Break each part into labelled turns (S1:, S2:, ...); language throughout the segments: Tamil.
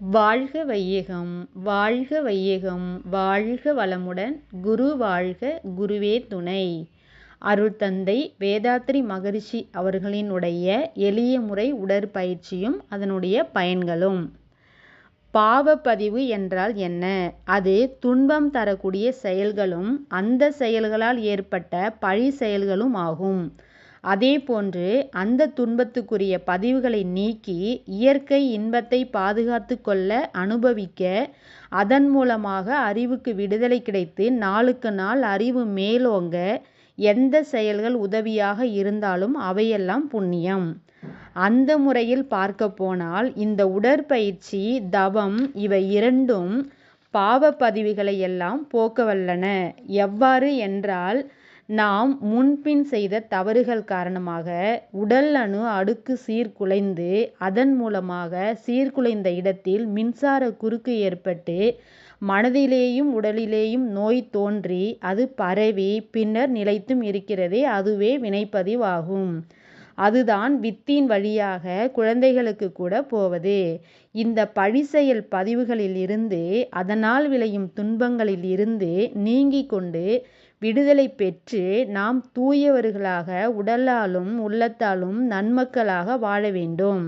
S1: வாழ்க வையகம் வாழ்க வையகம் வாழ்க வளமுடன் குரு வாழ்க குருவே துணை. அருள்தந்தை வேதாத்ரி மகரிஷி அவர்களினுடைய எளிய முறை உடற்பயிற்சியும் அதனுடைய பயன்களும். பாவப்பதிவு என்றால் என்ன? அது துன்பம் தரக்கூடிய செயல்களும் அந்த செயல்களால் ஏற்பட்ட பழி செயல்களும் ஆகும். அதே போன்று அந்த துன்பத்துக்குரிய பதிவுகளை நீக்கி இயற்கை இன்பத்தை பாதுகாத்து கொள்ள அனுபவிக்க அதன் மூலமாக அறிவுக்கு விடுதலை கிடைத்து நாளுக்கு நாள் அறிவு மேலோங்க எந்த செயல்கள் உதவியாக இருந்தாலும் அவையெல்லாம் புண்ணியம். அந்த முறையில் பார்க்க போனால் இந்த உடற்பயிற்சி தவம் இவை இரண்டும் பாவ பதிவுகளை எல்லாம் போக்க வல்லன எவ்வாறு என்றால் நாம் முன்பின் செய்த தவறுகள் காரணமாக உடல் அணு அடுக்கு சீர்குலைந்து அதன் மூலமாக சீர்குலைந்த இடத்தில் மின்சார குறுக்கு ஏற்பட்டு மனதிலேயும் உடலிலேயும் நோய் தோன்றி அது பரவி பின்னர் நிலைத்தும் இருக்கிறதே அதுவே வினைப்பதிவாகும். அதுதான் வித்தின் வழியாக குழந்தைகளுக்கு கூட போவது. இந்த பழிசெயல் பதிவுகளில் இருந்து அதனால் விளையும் துன்பங்களில் இருந்து நீங்கிக் கொண்டு விடுதலை பெற்று நாம் தூயவர்களாக உடலாலும் உள்ளத்தாலும் நன்மக்களாக வாழ வேண்டும்.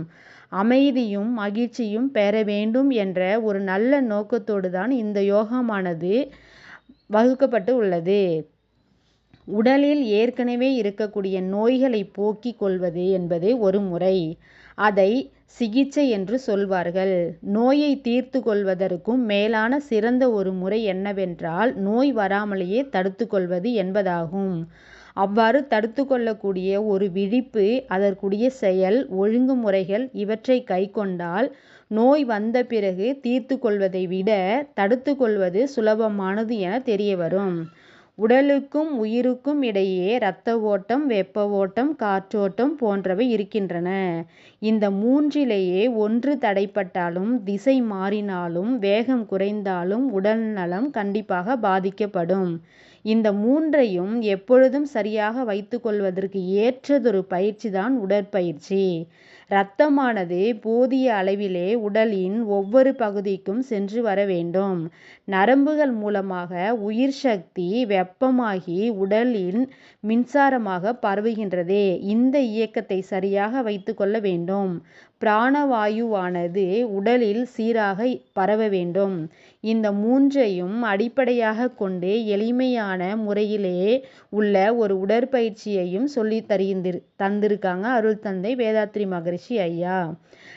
S1: அமைதியும் மகிழ்ச்சியும் பெற வேண்டும் என்ற ஒரு நல்ல நோக்கத்தோடு தான் இந்த யோகமானது வகுக்கப்பட்டு உள்ளது. உடலில் ஏற்கனவே இருக்கக்கூடிய நோய்களை போக்கிக் கொள்வது என்பது ஒரு முறை. அதை சிகிச்சை என்று சொல்வார்கள். நோயை தீர்த்து கொள்வதற்கும் மேலான சிறந்த ஒரு முறை என்னவென்றால் நோய் வராமலேயே தடுத்து கொள்வது என்பதாகும். அவ்வாறு தடுத்து கொள்ளக்கூடிய ஒரு விழிப்பு அதற்குரிய செயல் ஒழுங்குமுறைகள் இவற்றை கைக்கொண்டால் நோய் வந்த பிறகு தீர்த்து கொள்வதை விட தடுத்து கொள்வது சுலபமானது என தெரிய வரும் உடலுக்கும் உயிருக்கும் இடையே இரத்த ஓட்டம் வெப்ப ஓட்டம் காற்றோட்டம் போன்றவை இருக்கின்றன. இந்த மூன்றிலேயே ஒன்று தடைப்பட்டாலும் திசை மாறினாலும் வேகம் குறைந்தாலும் உடல் நலம் கண்டிப்பாக பாதிக்கப்படும். இந்த மூன்றையும் எப்பொழுதும் சரியாக வைத்துக்கொள்வதற்கு ஏற்றதொரு பயிற்சி தான் உடற்பயிற்சி. இரத்தமானது போதிய அளவிலே உடலின் ஒவ்வொரு பகுதிக்கும் சென்று வர வேண்டும். நரம்புகள் மூலமாக உயிர் சக்தி வெப்பமாகி உடலின் மின்சாரமாக பரவுகின்றதே. இந்த இயக்கத்தை சரியாக வைத்து கொள்ள வேண்டும். பிராணவாயுவானது உடலில் சீராக பரவ வேண்டும். இந்த மூன்றையும் அடிப்படையாக கொண்டு எளிமையான முறையிலே உள்ள ஒரு உடற்பயிற்சியையும் சொல்லி தருகின்ற தந்திருக்காங்க அருள் தந்தை வேதாத்ரி மகரிஷி ஐயா.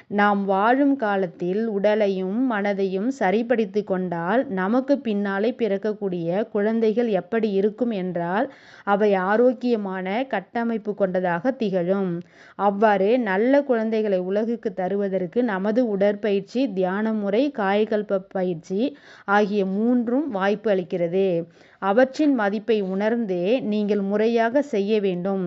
S1: நாம் வாழும் காலத்தில் உடலையும் மனதையும் சரிப்படுத்தி கொண்டால் நமக்கு பின்னாலே பிறக்கக்கூடிய குழந்தைகள் எப்படி இருக்கும் என்றால் அவை ஆரோக்கியமான கட்டமைப்பு கொண்டதாக திகழும். அவ்வாறு நல்ல குழந்தைகளை உலகுக்கு தருவதற்கு நமது உடற்பயிற்சி தியான முறை காயகல்ப பயிற்சி ஆகிய மூன்றும் வாய்ப்பு அளிக்கிறது. அவற்றின் மதிப்பை உணர்ந்தே நீங்கள் முறையாக செய்ய வேண்டும்.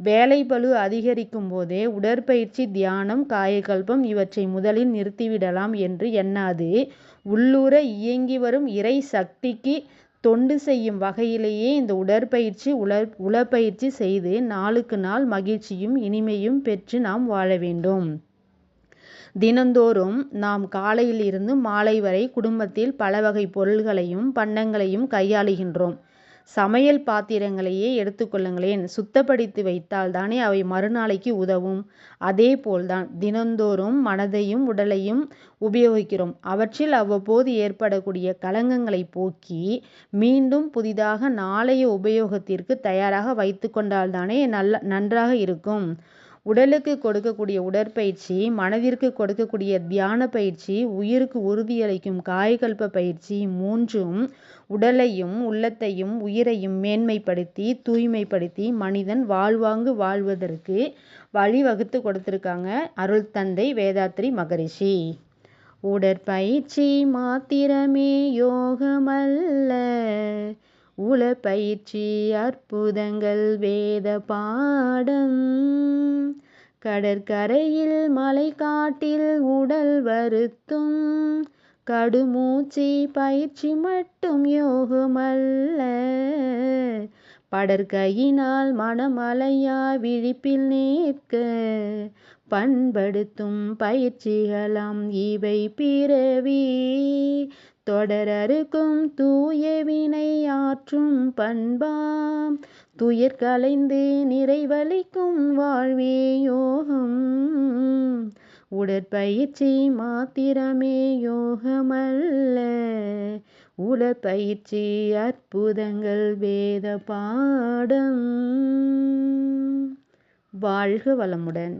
S1: வேலை பளு அதிகரிக்கும் போதே உடற்பயிற்சி தியானம் காயகல்பம் இவற்றை முதலில் நிறுத்திவிடலாம் என்று எண்ணாது. உள்ளூர இயங்கி வரும் இறை சக்திக்கு தொண்டு செய்யும் வகையிலேயே இந்த உடற்பயிற்சி உல உளப்பயிற்சி செய்து நாளுக்கு நாள் மகிழ்ச்சியும் இனிமையும் பெற்று நாம் வாழ வேண்டும். தினந்தோறும் நாம் காலையில் இருந்து மாலை வரை குடும்பத்தில் பல வகை பொருள்களையும் பண்டங்களையும் கையாளுகின்றோம். சமையல் பாத்திரங்களையே எடுத்துக்கொள்ளுங்களேன் சுத்தப்படுத்தி வைத்தால் தானே அவை மறுநாளைக்கு உதவும். அதே போல்தான் தினந்தோறும் மனதையும் உடலையும் உபயோகிக்கிறோம். அவற்றில் அவ்வப்போது ஏற்படக்கூடிய கலங்கங்களை போக்கி மீண்டும் புதிதாக நாளைய உபயோகத்திற்கு தயாராக வைத்து கொண்டால்தானே நல்ல நன்றாக இருக்கும். உடலுக்கு கொடுக்கக்கூடிய உடற்பயிற்சி மனதிற்கு கொடுக்கக்கூடிய தியான பயிற்சி உயிருக்கு உறுதியளிக்கும் காயகல்ப பயிற்சி மூன்றும் உடலையும் உள்ளத்தையும் உயிரையும் மேன்மைப்படுத்தி தூய்மைப்படுத்தி மனிதன் வாழ்வாங்கு வாழ்வதற்கு வழிவகுத்து கொடுத்துருக்காங்க அருள் தந்தை வேதாத்ரி மகரிஷி. உடற்பயிற்சி மாத்திரமே யோகமல்ல. உளப்பயிற்சி அற்புதங்கள் வேத பாடம். கடற்கரையில் மலை காட்டில் உடல் வருத்தும். கடுமூச்சி பயிற்சி மட்டும் யோகமல்ல. படற்கையினால் மனமலையா விழிப்பில் நிற்க. பண்படுத்தும் பயிற்சிகளாம் இவை பிறவி. தொடரறுக்கும் தூய வினை ஆற்றும் பண்பாம். துயர் களைந்து நிறைவளிக்கும் வாழ்வே யோகம். உடற்பயிற்சி மாத்திரமே யோகமல்ல. உடற்பயிற்சி அற்புதங்கள் வேத பாடம். வாழ்க வளமுடன்.